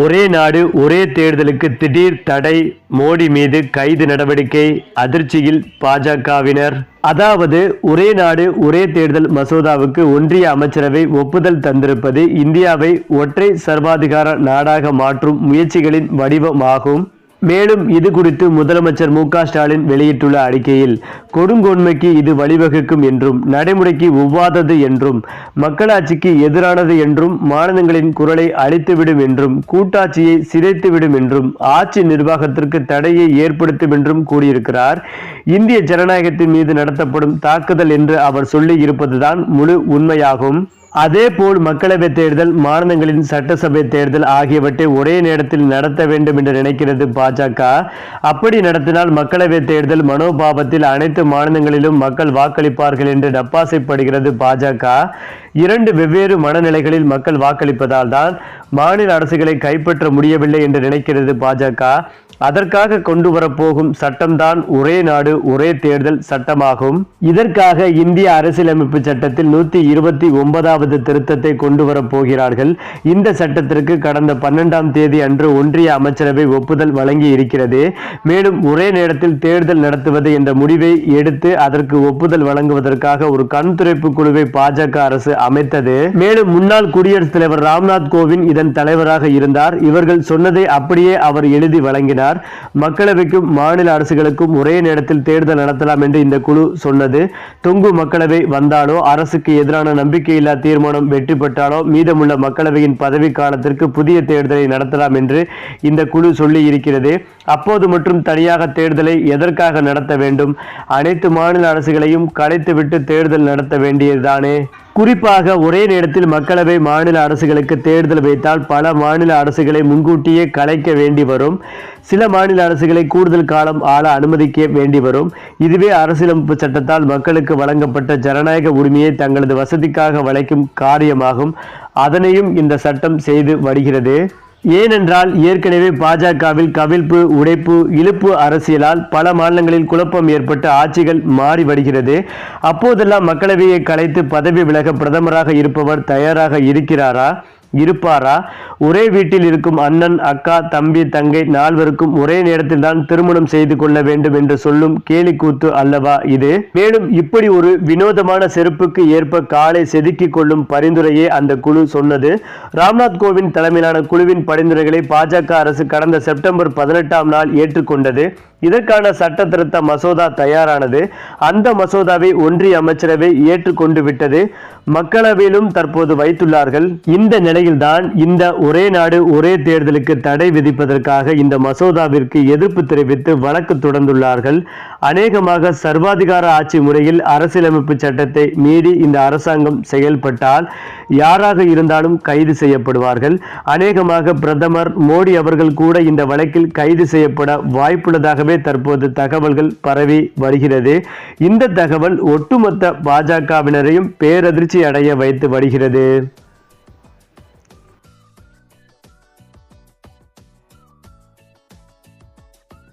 ஒரே நாடு ஒரே தேர்தலுக்கு திடீர் தடை மோடி மீது கைது நடவடிக்கை அதிர்ச்சியில் பாஜகவினர். அதாவது ஒரே நாடு ஒரே தேர்தல் மசோதாவுக்கு ஒன்றிய அமைச்சரவை ஒப்புதல் தந்திருப்பது இந்தியாவை ஒற்றை சர்வாதிகார நாடாக மாற்றும் முயற்சிகளின் வடிவமாகும். மேலும் இது குறித்து முதலமைச்சர் மு ஸ்டாலின் வெளியிட்டுள்ள அறிக்கையில் கொடுங்கோன்மைக்கு இது வழிவகுக்கும் என்றும் நடைமுறைக்கு ஒவ்வாதது என்றும் மக்களாட்சிக்கு எதிரானது என்றும் மாநிலங்களின் குரலை அழித்துவிடும் என்றும் கூட்டாட்சியை சிதைத்துவிடும் என்றும் ஆட்சி நிர்வாகத்திற்கு தடையை ஏற்படுத்தும் என்றும் கூறியிருக்கிறார். இந்திய ஜனநாயகத்தின் மீது நடத்தப்படும் தாக்குதல் என்று அவர் சொல்லி இருப்பதுதான் முழு உண்மையாகும். அதேபோல் மக்களவைத் தேர்தல் மாநிலங்களின் சட்டசபை தேர்தல் ஆகியவற்றை ஒரே நேரத்தில் நடத்த வேண்டும் என்று நினைக்கிறது பாஜக. அப்படி நடத்தினால் மக்களவைத் தேர்தல் மனோபாவத்தில் அனைத்து மாநிலங்களிலும் மக்கள் வாக்களிப்பார்கள் என்று டப்பாசைப்படுகிறது பாஜக. இரண்டு வெவ்வேறு மனநிலைகளில் மக்கள் வாக்களிப்பதால் தான் மாநில அரசுகளை கைப்பற்ற முடியவில்லை என்று நினைக்கிறது பாஜக. அதற்காக கொண்டு வரப்போகும் சட்டம்தான் ஒரே நாடு ஒரே தேர்தல் சட்டமாகும். இதற்காக இந்திய அரசியலமைப்பு சட்டத்தில் நூத்தி இருபத்தி ஒன்பதாவது திருத்தத்தை கொண்டு வரப்போகிறார்கள் இந்த சட்டத்திற்கு கடந்த பன்னெண்டாம் தேதி அன்று ஒன்றிய அமைச்சரவை ஒப்புதல் வழங்கி இருக்கிறது மேலும் ஒரே நேரத்தில் தேர்தல் நடத்துவது என்ற முடிவை எடுத்து அதற்கு ஒப்புதல் வழங்குவதற்காக ஒரு கண்துடைப்பு குழுவை பாஜக அரசு அமைத்தது. மேலும் முன்னாள் குடியரசுத் தலைவர் ராம்நாத் கோவிந்த் இதன் தலைவராக இருந்தார். இவர்கள் சொன்னதை அப்படியே அவர் எழுதி வழங்கினார். மக்களவைக்கும் மாநில அரசுகளுக்கும் ஒரே நேரத்தில் தேர்தல் நடத்தலாம் என்று இந்த குழு சொன்னது. தொங்கு மக்களவை வந்தாலோ அரசுக்கு எதிரான நம்பிக்கையில்லா தீர்மானம் வெற்றி பெற்றாலோ மீதமுள்ள மக்களவையின் பதவி காலத்திற்கு புதிய தேர்தலை நடத்தலாம் என்று இந்த குழு சொல்லி இருக்கிறது அப்போது மட்டும் தனியாக தேர்தலை எதற்காக நடத்த வேண்டும்? அனைத்து மாநில அரசுகளையும் கலைத்துவிட்டு தேர்தல் நடத்த வேண்டியதுதானே? குறிப்பாக ஒரே நேரத்தில் மக்களவை மாநில அரசுகளுக்கு தேர்தல் வைத்தால் பல மாநில அரசுகளை முன்கூட்டியே கலைக்க வேண்டி வரும். சில மாநில அரசுகளை கூடுதல் காலம் ஆள அனுமதிக்க வேண்டி வரும். இதுவே அரசியலமைப்பு சட்டத்தால் மக்களுக்கு வழங்கப்பட்ட ஜனநாயக உரிமையை தங்களது வசதிக்காக வளைக்கும் காரியமாகும். அதனையும் இந்த சட்டம் செய்து வருகிறது. ஏனென்றால் ஏற்கனவே பாஜகவில் கவிழ்ப்பு உடைப்பு இழுப்பு அரசியலால் பல மாநிலங்களில் குழப்பம் ஏற்பட்டு ஆட்சிகள் மாறி வருகிறது. அப்போதெல்லாம் மக்களவையை கலைத்து பதவி விலக பிரதமராக இருப்பவர் தயாராக இருக்கிறாரா? இருப்பாரா? ஒரே வீட்டில் இருக்கும் அண்ணன் அக்கா தம்பி தங்கை நால்வருக்கும் ஒரே நேரத்தில் தான் திருமணம் செய்து கொள்ள வேண்டும் என்று சொல்லும் கேலி கூத்து அல்லவா இது? மேலும் இப்படி ஒரு வினோதமான செருப்புக்கு ஏற்ப காலை செதுக்கிக் கொள்ளும் பரிந்துரையே அந்த குழு சொன்னது. ராம்நாத் கோவிந்த் தலைமையிலான குழுவின் பரிந்துரைகளை பாஜக அரசு கடந்த செப்டம்பர் பதினெட்டாம் நாள் ஏற்றுக்கொண்டது. இதற்கான சட்ட திருத்த மசோதா தயாரானது. அந்த மசோதாவை ஒன்றிய அமைச்சரவை ஏற்றுக்கொண்டு விட்டது. மக்களவையிலும் தற்போது வைத்துள்ளார்கள். இந்த நிலையில்தான் இந்த ஒரே நாடு ஒரே தேர்தலுக்கு தடை விதிப்பதற்காக இந்த மசோதாவிற்கு எதிர்ப்பு தெரிவித்து வழக்கு தொடர்ந்துள்ளார்கள். அநேகமாக சர்வாதிகார ஆட்சி முறையில் அரசியலமைப்பு சட்டத்தை மீறி இந்த அரசாங்கம் செயல்பட்டால் யாராக இருந்தாலும் கைது செய்யப்படுவார்கள். அநேகமாக பிரதமர் மோடி அவர்கள் கூட இந்த வழக்கில் கைது செய்யப்பட வாய்ப்புள்ளதாக வாய்ப்புள்ளதாகவே தற்போது தகவல்கள் பரவி வருகிறது. இந்த தகவல் ஒட்டுமொத்த பாஜகவினரையும் பேரதிர்ச்சி அடைய வைத்து வருகிறது.